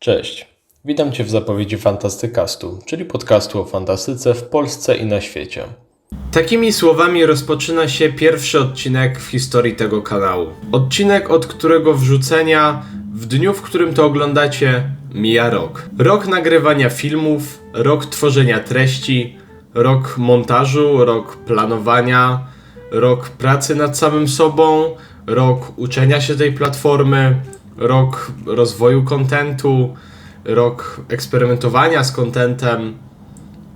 Cześć. Witam Cię w zapowiedzi Fantastykastu, czyli podcastu o fantastyce w Polsce i na świecie. Takimi słowami rozpoczyna się pierwszy odcinek w historii tego kanału. Odcinek, od którego wrzucenia w dniu, w którym to oglądacie, mija rok. Rok nagrywania filmów, rok tworzenia treści, rok montażu, rok planowania, rok pracy nad samym sobą, rok uczenia się tej platformy, rok rozwoju kontentu, rok eksperymentowania z kontentem,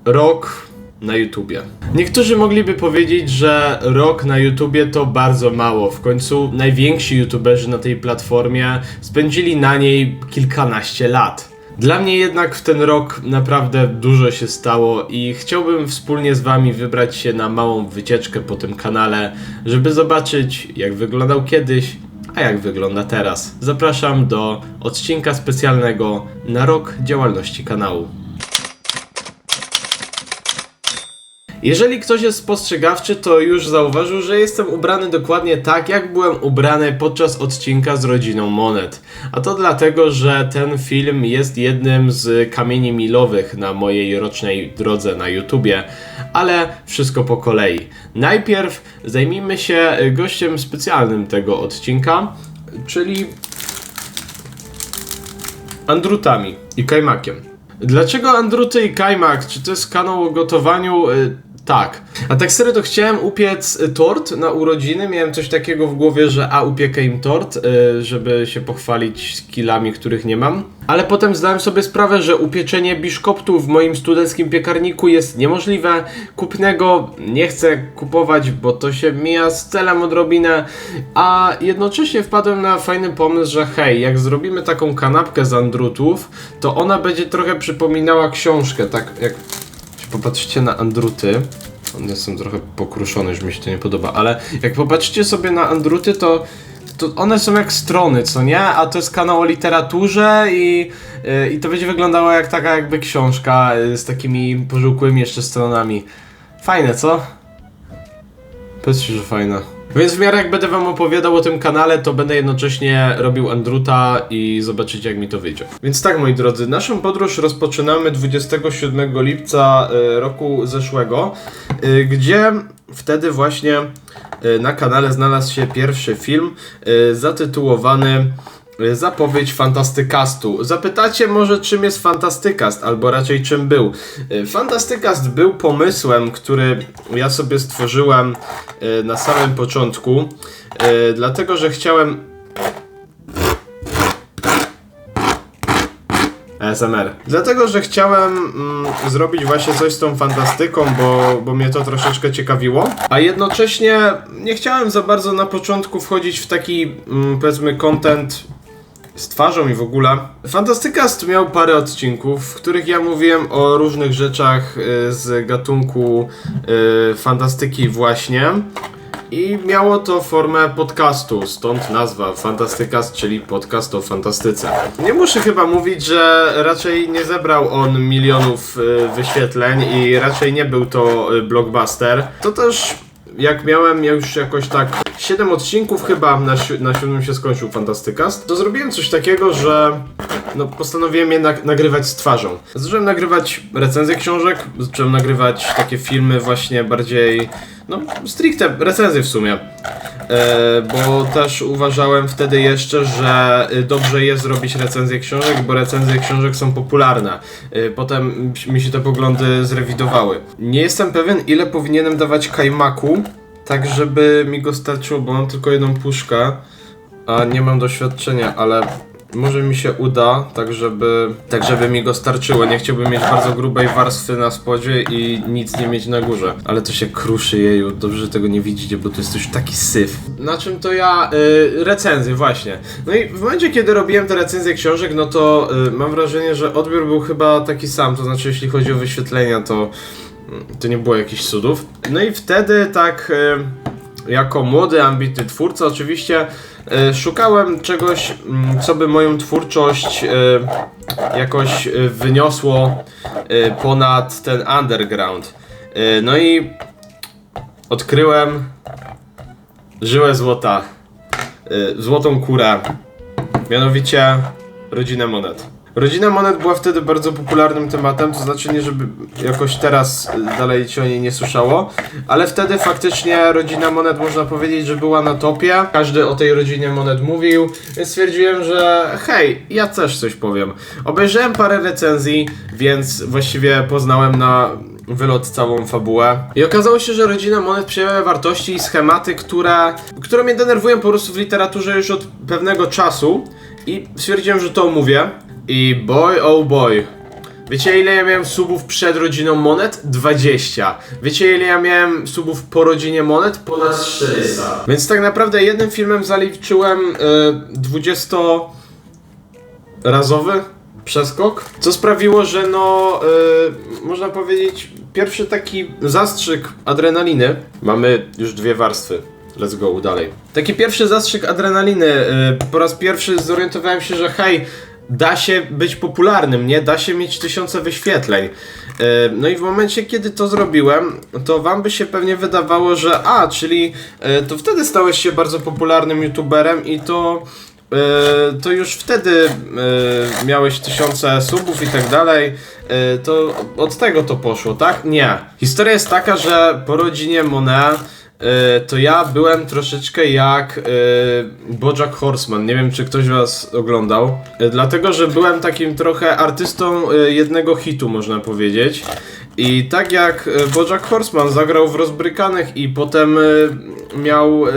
rok na YouTubie. Niektórzy mogliby powiedzieć, że rok na YouTubie to bardzo mało. W końcu najwięksi YouTuberzy na tej platformie spędzili na niej kilkanaście lat. Dla mnie jednak w ten rok naprawdę dużo się stało i chciałbym wspólnie z Wami wybrać się na małą wycieczkę po tym kanale, żeby zobaczyć jak wyglądał kiedyś, a jak wygląda teraz. Zapraszam do odcinka specjalnego na rok działalności kanału. Jeżeli ktoś jest spostrzegawczy, to już zauważył, że jestem ubrany dokładnie tak, jak byłem ubrany podczas odcinka z rodziną Monet. A to dlatego, że ten film jest jednym z kamieni milowych na mojej rocznej drodze na YouTubie, ale wszystko po kolei. Najpierw zajmijmy się gościem specjalnym tego odcinka, czyli Andrutami i Kajmakiem. Dlaczego Andruty i Kajmak? Czy to jest kanał o gotowaniu? Tak. A tak serio to chciałem upiec y, tort na urodziny. Miałem coś takiego w głowie, że a upiekę im tort, y, żeby się pochwalić skillami, których nie mam. Ale potem zdałem sobie sprawę, że upieczenie biszkoptu w moim studenckim piekarniku jest niemożliwe. Kupnego nie chcę kupować, bo to się mija z celem odrobinę. A jednocześnie wpadłem na fajny pomysł, że hej, jak zrobimy taką kanapkę z andrutów, to ona będzie trochę przypominała książkę, tak jak popatrzycie na andruty. Są trochę pokruszone, już mi się to nie podoba, ale jak popatrzycie sobie na andruty, to to one są jak strony, co nie? A to jest kanał o literaturze i, yy, i to będzie wyglądało jak taka jakby książka yy, z takimi pożółkłymi jeszcze stronami. Fajne, co? Powiedzcie, że fajne. Więc w miarę jak będę wam opowiadał o tym kanale, to będę jednocześnie robił Andruta i zobaczycie jak mi to wyjdzie. Więc tak moi drodzy, naszą podróż rozpoczynamy 27 lipca y, roku zeszłego, y, gdzie wtedy właśnie y, na kanale znalazł się pierwszy film zatytułowany Zapowiedź Fantastykastu. Zapytacie może czym jest Fantastykast, albo raczej czym był. Y, Fantastykast był pomysłem, który ja sobie stworzyłem y, na samym początku, y, dlatego że chciałem ASMR. Dlatego, że chciałem mm, zrobić właśnie coś z tą fantastyką, bo, bo mnie to troszeczkę ciekawiło, a jednocześnie nie chciałem za bardzo na początku wchodzić w taki, mm, powiedzmy, content z twarzą i w ogóle. Fantastykast miał parę odcinków, w których ja mówiłem o różnych rzeczach y, z gatunku y, fantastyki właśnie. I miało to formę podcastu, stąd nazwa Fantastykast, czyli podcast o fantastyce. Nie muszę chyba mówić, że raczej nie zebrał on milionów y, wyświetleń i raczej nie był to blockbuster. To też jak miałem już jakoś tak 7 odcinków chyba, na, si- na siódmym się skończył Fantastykast, to zrobiłem coś takiego, że no, postanowiłem je nag- nagrywać z twarzą. Zacząłem nagrywać recenzje książek, zacząłem nagrywać takie filmy właśnie bardziej, no stricte recenzje w sumie. E, bo też uważałem wtedy jeszcze, że y, dobrze jest zrobić recenzję książek, bo recenzje książek są popularne. E, potem mi się te poglądy zrewidowały. Nie jestem pewien, ile powinienem dawać kajmaku, tak żeby mi go starczyło, bo mam tylko jedną puszkę, a nie mam doświadczenia, ale może mi się uda, tak żeby, tak żeby mi go starczyło. Nie chciałbym mieć bardzo grubej warstwy na spodzie i nic nie mieć na górze. Ale to się kruszy jeju, dobrze, że tego nie widzicie, bo to jest już taki syf. Na czym to ja? Y, recenzje, właśnie. No i w momencie, kiedy robiłem te recenzje książek, no to y, mam wrażenie, że odbiór był chyba taki sam, to znaczy jeśli chodzi o wyświetlenia, to to nie było jakichś cudów. No i wtedy tak e, jako młody, ambitny twórca oczywiście e, szukałem czegoś, mm, co by moją twórczość e, jakoś e, wyniosło ponad ten underground. No i odkryłem żyłę złota, złotą kurę. Mianowicie Rodzina Monet. Rodzina Monet była wtedy bardzo popularnym tematem, to znaczy nie, żeby jakoś teraz y, dalej się o niej nie słyszało, ale wtedy faktycznie Rodzina Monet można powiedzieć, że była na topie. Każdy o tej Rodzinie Monet mówił, więc stwierdziłem, że hej, ja też coś powiem. Obejrzałem parę recenzji, więc właściwie poznałem na wylot całą fabułę. I okazało się, że Rodzina Monet przejawia wartości i schematy, które, które mnie denerwują po prostu w literaturze już od pewnego czasu. I stwierdziłem, że to omówię. I boy oh boy. Wiecie ile ja miałem subów przed rodziną Monet? 20. Wiecie ile ja miałem subów po rodzinie Monet? Ponad 400. Więc tak naprawdę jednym filmem zaliczyłem y, 20 razowy przeskok, co sprawiło, że no, y, można powiedzieć, pierwszy taki zastrzyk adrenaliny. Mamy już dwie warstwy. Let's go, dalej. Taki pierwszy zastrzyk adrenaliny. y, po raz pierwszy zorientowałem się, że hej, da się być popularnym, nie? Da się mieć tysiące wyświetleń. Y, no i w momencie, kiedy to zrobiłem, to wam by się pewnie wydawało, że a, czyli y, to wtedy stałeś się bardzo popularnym youtuberem i to to już wtedy miałeś tysiące subów i tak dalej, to od tego to poszło, tak? Nie. Historia jest taka, że po rodzinie Monet to ja byłem troszeczkę jak e, Bojack Horseman. Nie wiem, czy ktoś was oglądał. E, dlatego, że byłem takim trochę artystą e, jednego hitu, można powiedzieć. I tak jak e, Bojack Horseman zagrał w Rozbrykanych i potem e, miał e,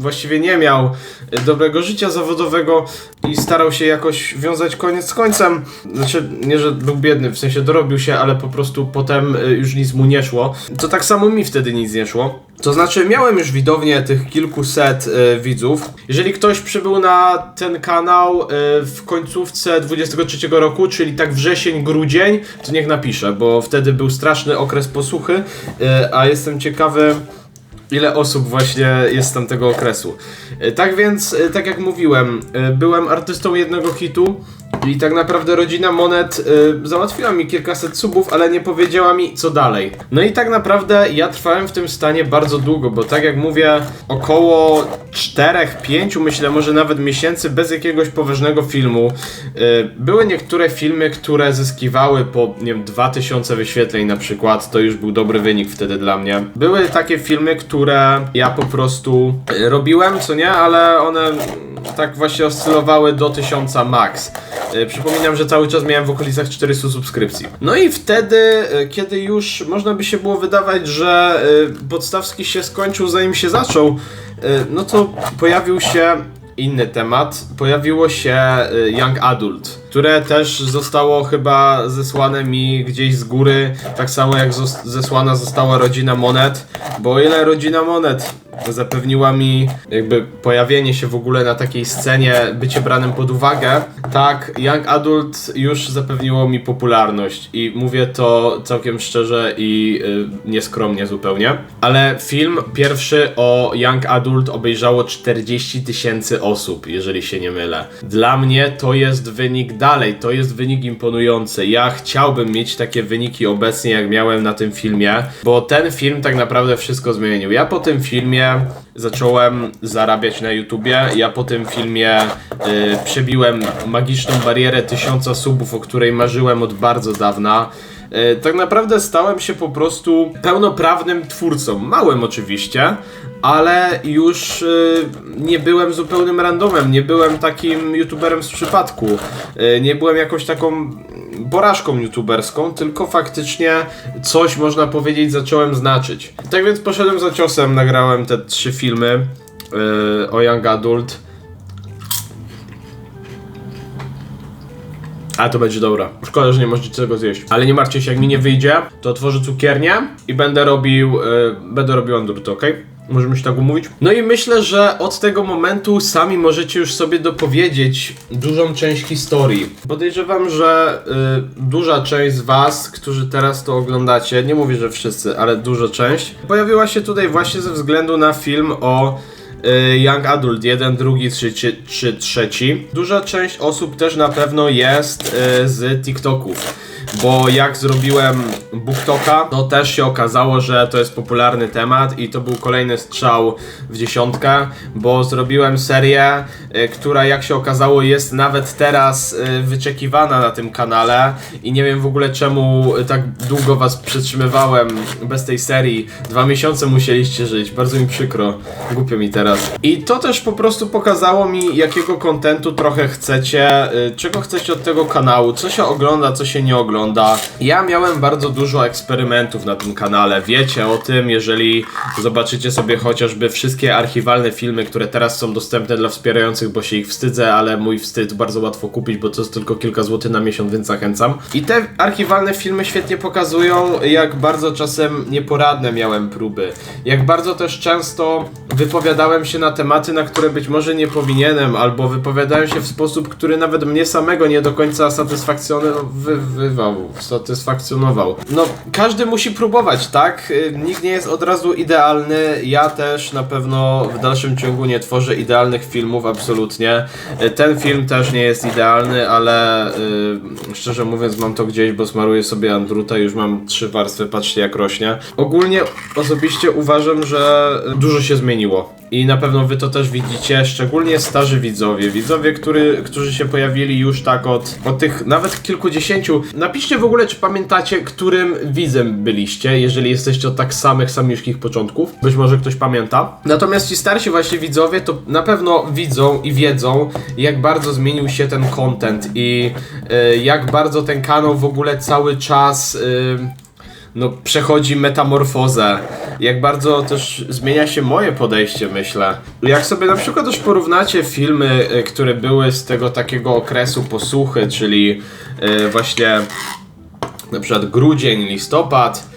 właściwie nie miał y, dobrego życia zawodowego i starał się jakoś wiązać koniec z końcem. Znaczy, nie, że był biedny, w sensie dorobił się, ale po prostu potem y, już nic mu nie szło. To tak samo mi wtedy nic nie szło. To znaczy, miałem już widownię tych kilkuset y, widzów. Jeżeli ktoś przybył na ten kanał y, w końcówce 23 roku, czyli tak wrzesień, grudzień, to niech napisze, bo wtedy był straszny okres posłuchy, y, a jestem ciekawy ile osób właśnie jest z tamtego okresu. E, Tak więc, e, tak jak mówiłem, e, byłem artystą jednego hitu i tak naprawdę rodzina Monet e, załatwiła mi kilkaset subów, ale nie powiedziała mi co dalej. No i tak naprawdę ja trwałem w tym stanie bardzo długo, bo tak jak mówię, około 4-5 myślę, może nawet miesięcy bez jakiegoś poważnego filmu. E, Były niektóre filmy, które zyskiwały po, nie wiem, 2000 wyświetleń na przykład, to już był dobry wynik wtedy dla mnie. Były takie filmy, które ja po prostu e, robiłem, co nie, ale one tak właśnie oscylowały do 1000 max. E, Przypominam, że cały czas miałem w okolicach 400 subskrypcji. No i wtedy, e, kiedy już można by się było wydawać, że e, Podstawski się skończył zanim się zaczął, no to pojawił się inny temat. Pojawiło się Young Adult, które też zostało chyba zesłane mi gdzieś z góry, tak samo jak zesłana została rodzina Monet, bo ile rodzina Monet zapewniła mi jakby pojawienie się w ogóle na takiej scenie, bycie branym pod uwagę, tak Young Adult już zapewniło mi popularność i mówię to całkiem szczerze i y, nieskromnie zupełnie, ale film pierwszy o Young Adult obejrzało 40 tysięcy osób, jeżeli się nie mylę. Dla mnie to jest wynik dalej, to jest wynik imponujący. Ja chciałbym mieć takie wyniki obecnie, jak miałem na tym filmie, bo ten film tak naprawdę wszystko zmienił. Ja po tym filmie zacząłem zarabiać na YouTubie. Ja po tym filmie y, przebiłem magiczną barierę tysiąca subów, o której marzyłem od bardzo dawna. Y, Tak naprawdę stałem się po prostu pełnoprawnym twórcą. Małym oczywiście, ale już y, nie byłem zupełnym randomem, nie byłem takim youtuberem z przypadku. Y, nie byłem jakąś taką porażką youtuberską, tylko faktycznie coś można powiedzieć zacząłem znaczyć. Tak więc poszedłem za ciosem, nagrałem te trzy filmy y, o Young Adult. A to będzie dobra. Szkoda, że nie możecie tego zjeść. Ale nie martwcie się, jak mi nie wyjdzie, to otworzę cukiernię i będę robił, y, będę robił andurty, ok? Możemy się tak umówić? No i myślę, że od tego momentu sami możecie już sobie dopowiedzieć dużą część historii. Podejrzewam, że y, duża część z was, którzy teraz to oglądacie, nie mówię, że wszyscy, ale duża część, pojawiła się tutaj właśnie ze względu na film o y, Young Adult 1, drugi, trzeci, trzy, trzeci. Duża część osób też na pewno jest y, z TikToków. Bo jak zrobiłem BookToka, to też się okazało, że to jest popularny temat i to był kolejny strzał w dziesiątkę, bo zrobiłem serię, y, która jak się okazało jest nawet teraz y, wyczekiwana na tym kanale i nie wiem w ogóle czemu tak długo was przytrzymywałem bez tej serii. Dwa miesiące musieliście żyć, bardzo mi przykro, głupio mi teraz. I to też po prostu pokazało mi jakiego kontentu trochę chcecie, y, czego chcecie od tego kanału, co się ogląda, co się nie ogląda. Ja miałem bardzo dużo eksperymentów na tym kanale, wiecie o tym, jeżeli zobaczycie sobie chociażby wszystkie archiwalne filmy, które teraz są dostępne dla wspierających, bo się ich wstydzę, ale mój wstyd bardzo łatwo kupić, bo to jest tylko kilka złotych na miesiąc, więc zachęcam. I te archiwalne filmy świetnie pokazują, jak bardzo czasem nieporadne miałem próby. Jak bardzo też często wypowiadałem się na tematy, na które być może nie powinienem, albo wypowiadałem się w sposób, który nawet mnie samego nie do końca satysfakcjonował. Satysfakcjonował. No, każdy musi próbować, tak? Y, Nikt nie jest od razu idealny. Ja też na pewno w dalszym ciągu nie tworzę idealnych filmów, absolutnie. Y, Ten film też nie jest idealny, ale y, szczerze mówiąc mam to gdzieś, bo smaruję sobie Andruta, już mam trzy warstwy, patrzcie jak rośnie. Ogólnie osobiście uważam, że dużo się zmieniło. I na pewno wy to też widzicie, szczególnie starzy widzowie, widzowie, który, którzy się pojawili już tak od, od tych nawet kilkudziesięciu. Napiszcie w ogóle, czy pamiętacie, którym widzem byliście, jeżeli jesteście od tak samych, samiuszkich początków. Być może ktoś pamięta. Natomiast ci starsi właśnie widzowie to na pewno widzą i wiedzą, jak bardzo zmienił się ten content i y, jak bardzo ten kanał w ogóle cały czas... Y, no, przechodzi metamorfozę. Jak bardzo też zmienia się moje podejście, myślę. Jak sobie na przykład też porównacie filmy, y, które były z tego takiego okresu posłuchy, czyli y, właśnie na przykład grudzień, listopad,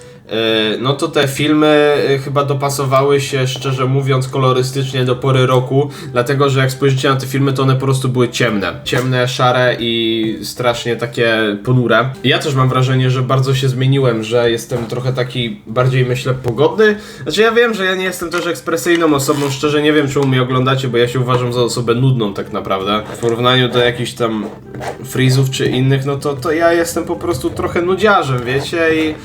no to te filmy y, chyba dopasowały się, szczerze mówiąc, kolorystycznie do pory roku, dlatego że jak spojrzycie na te filmy, to one po prostu były ciemne. Ciemne, szare i strasznie takie ponure. Ja też mam wrażenie, że bardzo się zmieniłem, że jestem trochę taki bardziej, myślę, pogodny. Znaczy ja wiem, że ja nie jestem też ekspresyjną osobą, szczerze nie wiem, czemu mnie oglądacie, bo ja się uważam za osobę nudną tak naprawdę. W porównaniu do jakichś tam frizów czy innych, no to, to ja jestem po prostu trochę nudziarzem, wiecie? I,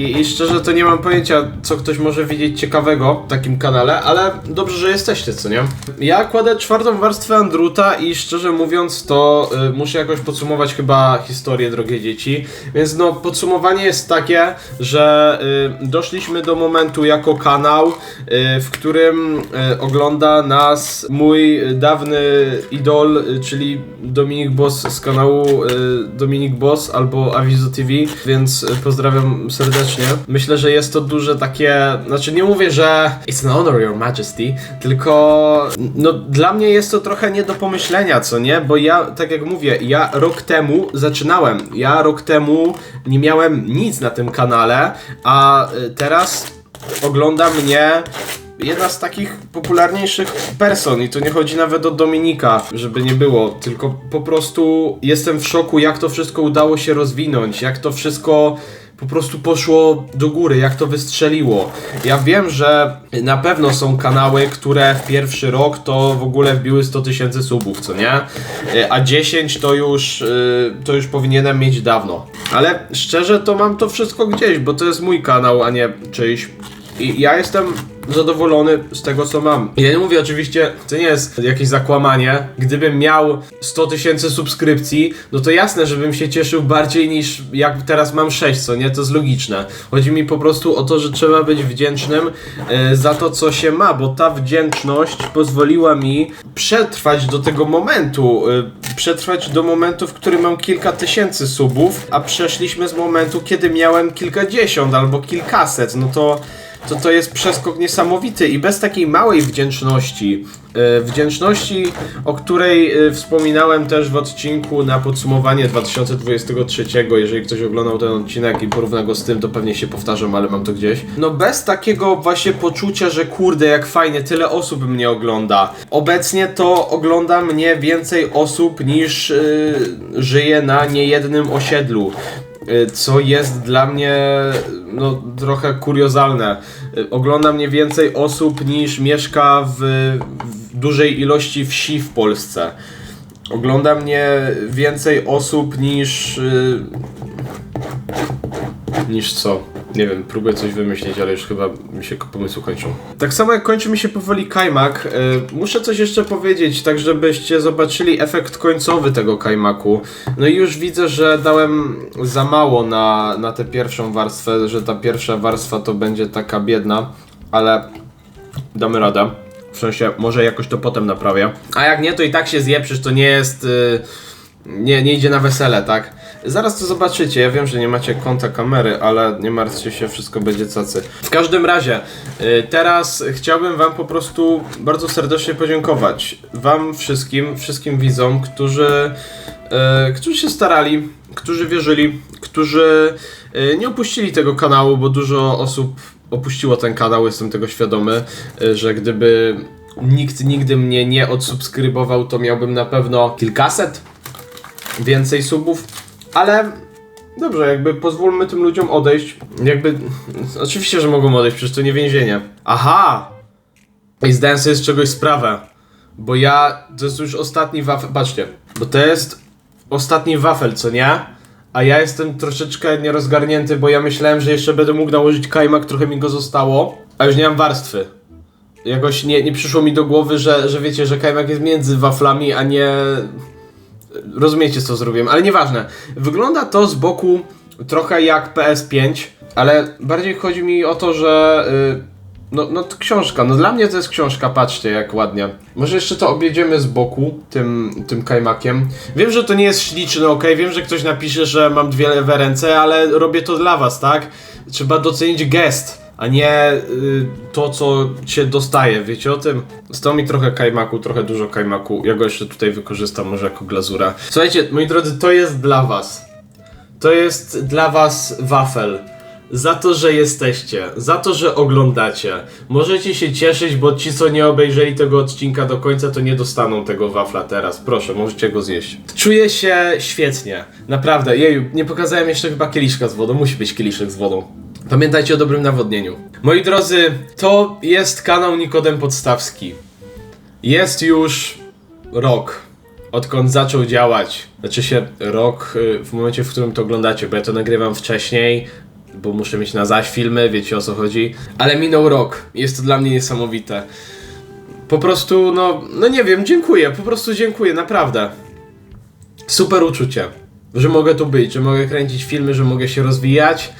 i, I szczerze to nie mam pojęcia, co ktoś może widzieć ciekawego w takim kanale, ale dobrze, że jesteście, co nie? Ja kładę czwartą warstwę Andruta i szczerze mówiąc to y, muszę jakoś podsumować chyba historię, drogie dzieci. Więc no, podsumowanie jest takie, że y, doszliśmy do momentu jako kanał, y, w którym y, ogląda nas mój dawny idol, y, czyli Dominik Boss z kanału y, Dominik Boss albo Avizo TV, więc y, pozdrawiam serdecznie. Myślę, że jest to duże takie, znaczy nie mówię, że it's an honor your majesty, tylko no dla mnie jest to trochę nie do pomyślenia, co nie? Bo ja, tak jak mówię, ja rok temu zaczynałem, ja rok temu nie miałem nic na tym kanale, a y, teraz ogląda mnie jedna z takich popularniejszych person i to nie chodzi nawet o Dominika, żeby nie było, tylko po prostu jestem w szoku, jak to wszystko udało się rozwinąć, jak to wszystko po prostu poszło do góry, jak to wystrzeliło. Ja wiem, że na pewno są kanały, które w pierwszy rok to w ogóle wbiły 100 tysięcy subów, co nie? Y, A 10 to już, y, to już powinienem mieć dawno. Ale szczerze to mam to wszystko gdzieś, bo to jest mój kanał, a nie czyjś. I ja jestem zadowolony z tego, co mam. Ja nie mówię oczywiście, to nie jest jakieś zakłamanie. Gdybym miał 100 tysięcy subskrypcji, no to jasne, żebym się cieszył bardziej niż jak teraz mam 6, co nie? To jest logiczne. Chodzi mi po prostu o to, że trzeba być wdzięcznym e, za to, co się ma, bo ta wdzięczność pozwoliła mi przetrwać do tego momentu. E, przetrwać do momentu, w którym mam kilka tysięcy subów, a przeszliśmy z momentu, kiedy miałem kilkadziesiąt albo kilkaset. No to to to jest przeskok niesamowity i bez takiej małej wdzięczności, e, wdzięczności, o której e, wspominałem też w odcinku na podsumowanie 2023, jeżeli ktoś oglądał ten odcinek i porówna go z tym, to pewnie się powtarzam, ale mam to gdzieś. No bez takiego właśnie poczucia, że kurde, jak fajnie, tyle osób mnie ogląda. Obecnie to ogląda mnie więcej osób niż e, żyje na niejednym osiedlu co jest dla mnie no, trochę kuriozalne. Y, Ogląda mnie więcej osób niż mieszka w, w dużej ilości wsi w Polsce. Ogląda mnie więcej osób niż. y, niż co. Nie wiem, próbuję coś wymyślić, ale już chyba mi się pomysły kończą. Tak samo jak kończy mi się powoli kajmak, y, muszę coś jeszcze powiedzieć, tak żebyście zobaczyli efekt końcowy tego kajmaku. No i już widzę, że dałem za mało na, na tę pierwszą warstwę, że ta pierwsza warstwa to będzie taka biedna, ale damy radę. W sensie, może jakoś to potem naprawię. A jak nie, to i tak się zje, przecież to nie jest... y, nie, nie idzie na wesele, tak? Zaraz to zobaczycie. Ja wiem, że nie macie kąta kamery, ale nie martwcie się, wszystko będzie cacy. W każdym razie, y, teraz chciałbym Wam po prostu bardzo serdecznie podziękować. Wam wszystkim, wszystkim widzom, którzy, y, którzy się starali, którzy wierzyli, którzy y, nie opuścili tego kanału, bo dużo osób opuściło ten kanał, jestem tego świadomy, że gdyby nikt nigdy mnie nie odsubskrybował, to miałbym na pewno kilkaset więcej subów, ale dobrze, jakby pozwólmy tym ludziom odejść. Jakby, oczywiście, że mogą odejść, przecież to nie więzienie. Aha! I zdałem sobie z czegoś sprawę, bo ja, to jest już ostatni wafel, patrzcie, bo to jest ostatni wafel, co nie? A ja jestem troszeczkę nierozgarnięty, bo ja myślałem, że jeszcze będę mógł nałożyć kajmak, trochę mi go zostało, a już nie mam warstwy. Jakoś nie, nie przyszło mi do głowy, że, że wiecie, że kajmak jest między waflami, a nie Rozumiecie co zrobiłem, ale nieważne. Wygląda to z boku trochę jak PS5, ale bardziej chodzi mi o to, że. y, no, no to książka, no dla mnie to jest książka, patrzcie jak ładnie. Może jeszcze to objedziemy z boku, tym, tym kajmakiem. Wiem, że to nie jest śliczne, ok, wiem, że ktoś napisze, że mam dwie lewe ręce, ale robię to dla was, tak? Trzeba docenić gest, a nie y, to, co się dostaje, wiecie o tym? Zostało mi trochę kajmaku, trochę dużo kajmaku, ja go jeszcze tutaj wykorzystam może jako glazura. Słuchajcie, moi drodzy, to jest dla was. To jest dla was wafel. Za to, że jesteście, za to, że oglądacie. Możecie się cieszyć, bo ci, co nie obejrzeli tego odcinka do końca, to nie dostaną tego wafla teraz. Proszę, możecie go zjeść. Czuję się świetnie. Naprawdę, jeju, nie pokazałem jeszcze chyba kieliszka z wodą. Musi być kieliszek z wodą. Pamiętajcie o dobrym nawodnieniu. Moi drodzy, to jest kanał Nikodem Podstawski. Jest już rok, odkąd zaczął działać. Znaczy się rok y, w momencie, w którym to oglądacie, bo ja to nagrywam wcześniej, bo muszę mieć na zaś filmy, wiecie o co chodzi. Ale minął rok. Jest to dla mnie niesamowite. Po prostu, no, no nie wiem, dziękuję, po prostu dziękuję, naprawdę. Super uczucie, że mogę tu być, że mogę kręcić filmy, że mogę się rozwijać.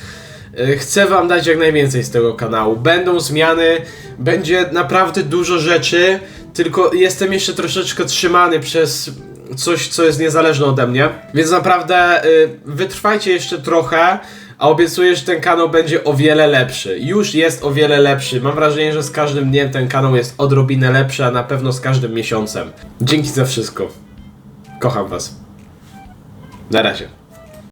E, Chcę wam dać jak najwięcej z tego kanału. Będą zmiany, będzie naprawdę dużo rzeczy, tylko jestem jeszcze troszeczkę trzymany przez coś, co jest niezależne ode mnie. Więc naprawdę y, wytrwajcie jeszcze trochę, a obiecuję, że ten kanał będzie o wiele lepszy. Już jest o wiele lepszy. Mam wrażenie, że z każdym dniem ten kanał jest odrobinę lepszy, a na pewno z każdym miesiącem. Dzięki za wszystko. Kocham was. Na razie.